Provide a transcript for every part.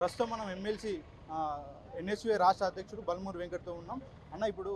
ప్రస్తుతం మనం MLC NSUA రాష్ట్ర అధ్యక్షుడు బల్మూరు వెంకట్తో ఉన్నాం. అన్న ఇప్పుడు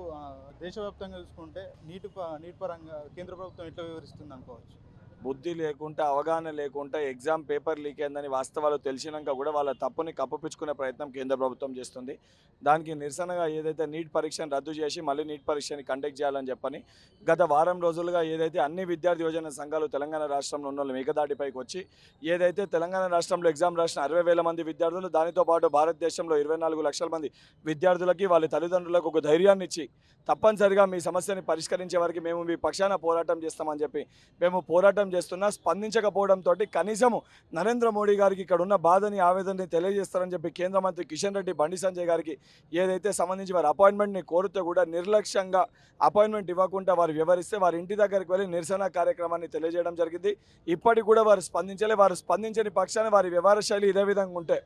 దేశవ్యాప్తంగా చూసుకుంటే నీటి ప- నీటి పరంగా కేంద్ర ప్రభుత్వం ఎట్లా వివరిస్తుంది అనుకోవచ్చు బుద్ధి లేకుండా అవగాహన లేకుండా ఎగ్జామ్ పేపర్ లీక్ అయిందని వాస్తవాలు తెలిసినాక కూడా వాళ్ళ తప్పుని కప్పిపుచ్చుకునే ప్రయత్నం కేంద్ర ప్రభుత్వం చేస్తుంది. దానికి నిరసనగా ఏదైతే నీట్ పరీక్షను రద్దు చేసి మళ్ళీ నీట్ పరీక్షని కండక్ట్ చేయాలని చెప్పని గత వారం రోజులుగా ఏదైతే అన్ని విద్యార్థి యోజన సంఘాలు తెలంగాణ రాష్ట్రంలో ఉన్న వాళ్ళు మిగదాటిపైకి వచ్చి ఏదైతే తెలంగాణ రాష్ట్రంలో ఎగ్జామ్ రాసిన అరవై వేల మంది విద్యార్థులు దానితో పాటు భారతదేశంలో ఇరవై నాలుగు లక్షల మంది విద్యార్థులకి వాళ్ళ తల్లిదండ్రులకు ఒక ధైర్యాన్ని ఇచ్చి తప్పనిసరిగా మీ సమస్యని పరిష్కరించే వరకు మేము మీ పక్షాన పోరాటం చేస్తామని చెప్పి మేము పోరాటం చేస్తున్నా స్పందించకపోవడంతో కనీసము నరేంద్ర మోడీ గారికి ఇక్కడ ఉన్న బాధని ఆవేదనని తెలియజేస్తారని చెప్పి కేంద్ర మంత్రి కిషన్ రెడ్డి బండి సంజయ్ గారికి ఏదైతే సంబంధించి వారి అపాయింట్మెంట్ని కోరితే కూడా నిర్లక్ష్యంగా అపాయింట్మెంట్ ఇవ్వకుండా వారు వివరిస్తే వారి ఇంటి దగ్గరికి వెళ్ళి నిరసన కార్యక్రమాన్ని తెలియజేయడం జరిగింది. ఇప్పటికి కూడా వారు స్పందించలే వారు స్పందించని పక్షాన వారి వ్యవహార శైలి ఇదే విధంగా ఉంటే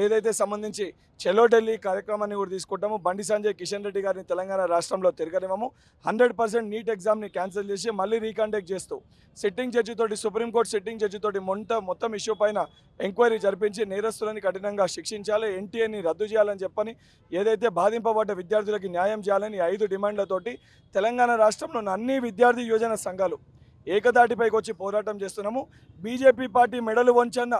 ఏదైతే సంబంధించి చెలో ఢిల్లీ కార్యక్రమాన్ని కూడా తీసుకుంటాము బండి సంజయ్ కిషన్ రెడ్డి గారిని తెలంగాణ రాష్ట్రంలో తిరగనివ్వము. హండ్రెడ్ పర్సెంట్ నీట్ ఎగ్జామ్ని క్యాన్సిల్ చేసి మళ్ళీ రీకండక్ట్ చేస్తూ సిట్టింగ్ జడ్జితోటి సుప్రీంకోర్టు సిట్టింగ్ జడ్జితోటి మొంట మొత్తం ఇష్యూ పైన ఎంక్వైరీ జరిపించి నేరస్తులని కఠినంగా శిక్షించాలి ఎన్టీఏని రద్దు చేయాలని చెప్పని ఏదైతే బాధింపబడ్డ విద్యార్థులకి న్యాయం చేయాలని ఐదు డిమాండ్లతోటి తెలంగాణ రాష్ట్రంలో అన్ని విద్యార్థి యోజన సంఘాలు ఏకదాటిపైకి వచ్చి పోరాటం చేస్తున్నాము. బీజేపీ పార్టీ మెడలు వంచన్న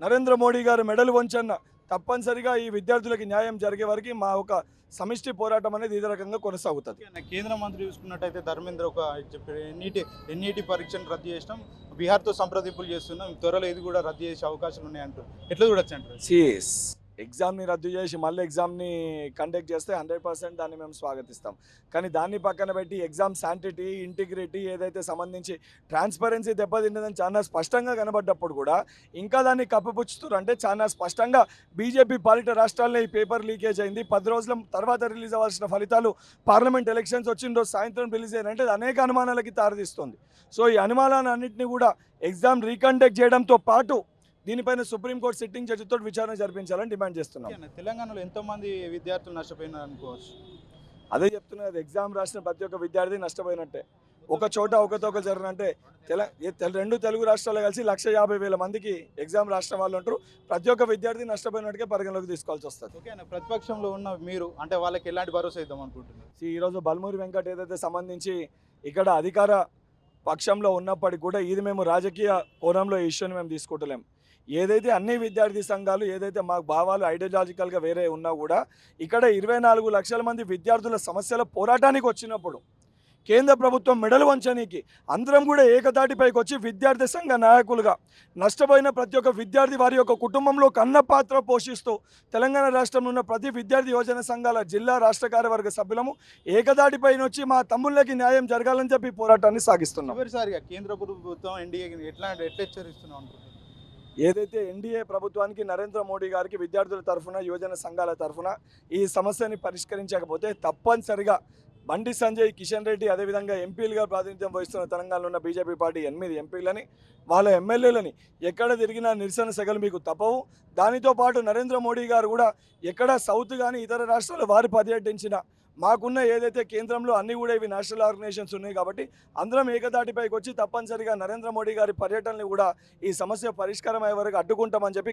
నరేంద్ర మోడీ గారు మెడలు వంచన్న తప్పనిసరిగా ఈ విద్యార్థులకి న్యాయం జరిగే వరకు మా ఒక సమిష్టి పోరాటం అనేది ఇదే రకంగా కొనసాగుతుంది. కేంద్ర మంత్రి చూసుకున్నట్టయితే ధర్మేంద్ర ఒక చెప్పారు ఎన్ఈటి ఎన్ఈటి పరీక్షను రద్దు చేసినాం. బీహార్తో సంప్రదింపులు చేస్తున్నాం. త్వరలో ఇది కూడా రద్దు చేసే అవకాశాలు ఉన్నాయంటారు. ఎట్లా చూడొచ్చు అంటారు? ఎగ్జామ్ని రద్దు చేసి మళ్ళీ ఎగ్జామ్ని కండక్ట్ చేస్తే హండ్రెడ్ పర్సెంట్ దాన్ని మేము స్వాగతిస్తాం. కానీ దాన్ని పక్కన పెట్టి ఎగ్జామ్ శాంటిటీ ఇంటిగ్రిటీ ఏదైతే సంబంధించి ట్రాన్స్పరెన్సీ దెబ్బతిన్నదని చాలా స్పష్టంగా కనబడ్డప్పుడు కూడా ఇంకా దాన్ని కప్పిపుచ్చుతారు అంటే చాలా స్పష్టంగా బీజేపీ పాలిట రాష్ట్రాల్లో ఈ పేపర్ లీకేజ్ అయింది. పది రోజుల తర్వాత రిలీజ్ అవ్వాల్సిన ఫలితాలు పార్లమెంట్ ఎలక్షన్స్ వచ్చిన రోజు సాయంత్రం రిలీజ్ అయ్యారంటే అనేక అనుమానాలకి తారదిస్తుంది సో ఈ అనుమానాలన్నింటినీ కూడా ఎగ్జామ్ రీకండక్ట్ చేయడంతో పాటు దీనిపైన సుప్రీంకోర్టు సిట్టింగ్ జడ్జితో విచారణ జరిపించాలని డిమాండ్ చేస్తున్నాం. తెలంగాణలో ఎంతో మంది విద్యార్థులు నష్టపోయినారు అనుకోవచ్చు. అదే చెప్తున్నది ఎగ్జామ్ రాసిన ప్రతి ఒక్క విద్యార్థి నష్టపోయినట్టే. ఒక చోట ఒకతోక జరిగినంటే తెల రెండు తెలుగు రాష్ట్రాలు కలిసి లక్ష యాభై వేల మందికి ఎగ్జామ్ రాసిన వాళ్ళు ఉంటారు. ప్రతి ఒక్క విద్యార్థి నష్టపోయినట్టుగా పరిగణలోకి తీసుకోవాల్సి వస్తుంది. ఓకే ప్రతిపక్షంలో ఉన్న మీరు అంటే వాళ్ళకి ఎలాంటి భరోసా ఇద్దాం అనుకుంటున్నారు? ఈ ఈరోజు బల్మూరి వెంకట్ ఏదైతే సంబంధించి ఇక్కడ అధికార పక్షంలో ఉన్నప్పటికీ కూడా ఇది మేము రాజకీయ కోణంలో ఈ ఇష్యూని మేము తీసుకుంటలేం. ఏదైతే అన్ని విద్యార్థి సంఘాలు ఏదైతే మా భావాలు ఐడియాలజికల్గా వేరే ఉన్నా కూడా ఇక్కడ ఇరవై నాలుగు లక్షల మంది విద్యార్థుల సమస్యల పోరాటానికి వచ్చినప్పుడు కేంద్ర ప్రభుత్వం మెడలు వంచనీకి అందరం కూడా ఏకతాటిపైకి వచ్చి విద్యార్థి సంఘ నాయకులుగా నష్టపోయిన ప్రతి ఒక్క విద్యార్థి వారి యొక్క కుటుంబంలో కన్న పాత్ర పోషిస్తూ తెలంగాణ రాష్ట్రంలో ఉన్న ప్రతి విద్యార్థి యోజన సంఘాల జిల్లా రాష్ట్ర కార్యవర్గ సభ్యులము ఏకదాటిపైన వచ్చి మా తమ్ముళ్ళకి న్యాయం జరగాలని చెప్పి పోరాటాన్ని సాగిస్తున్నాం. కేంద్ర ప్రభుత్వం ఎన్డీఏ ఎట్లా ఎట్లా హెచ్చరిస్తున్నాం ఏదైతే ఎన్డీఏ ప్రభుత్వానికి నరేంద్ర మోడీ గారికి విద్యార్థుల తరఫున యువజన సంఘాల తరఫున ఈ సమస్యని పరిష్కరించకపోతే తప్పనిసరిగా బండి సంజయ్ కిషన్ రెడ్డి అదేవిధంగా ఎంపీలుగా ప్రాతినిధ్యం వహిస్తున్న తెలంగాణలో ఉన్న బీజేపీ పార్టీ ఎనిమిది ఎంపీలని వాళ్ళ ఎమ్మెల్యేలని ఎక్కడ తిరిగినా నిరసన సెగలు మీకు తప్పవు. దానితో పాటు నరేంద్ర మోడీ గారు కూడా ఎక్కడ సౌత్ కానీ ఇతర రాష్ట్రాలు వారు పర్యటించిన మాకున్న ఏదైతే కేంద్రంలో అన్ని కూడా ఇవి నేషనల్ ఆర్గనైజేషన్స్ ఉన్నాయి కాబట్టి అందరం ఏకదాటిపైకి వచ్చి తప్పనిసరిగా నరేంద్ర మోడీ గారి పర్యటనలు కూడా ఈ సమస్య పరిష్కారం అయ్యే వరకు అడ్డుకుంటామని చెప్పి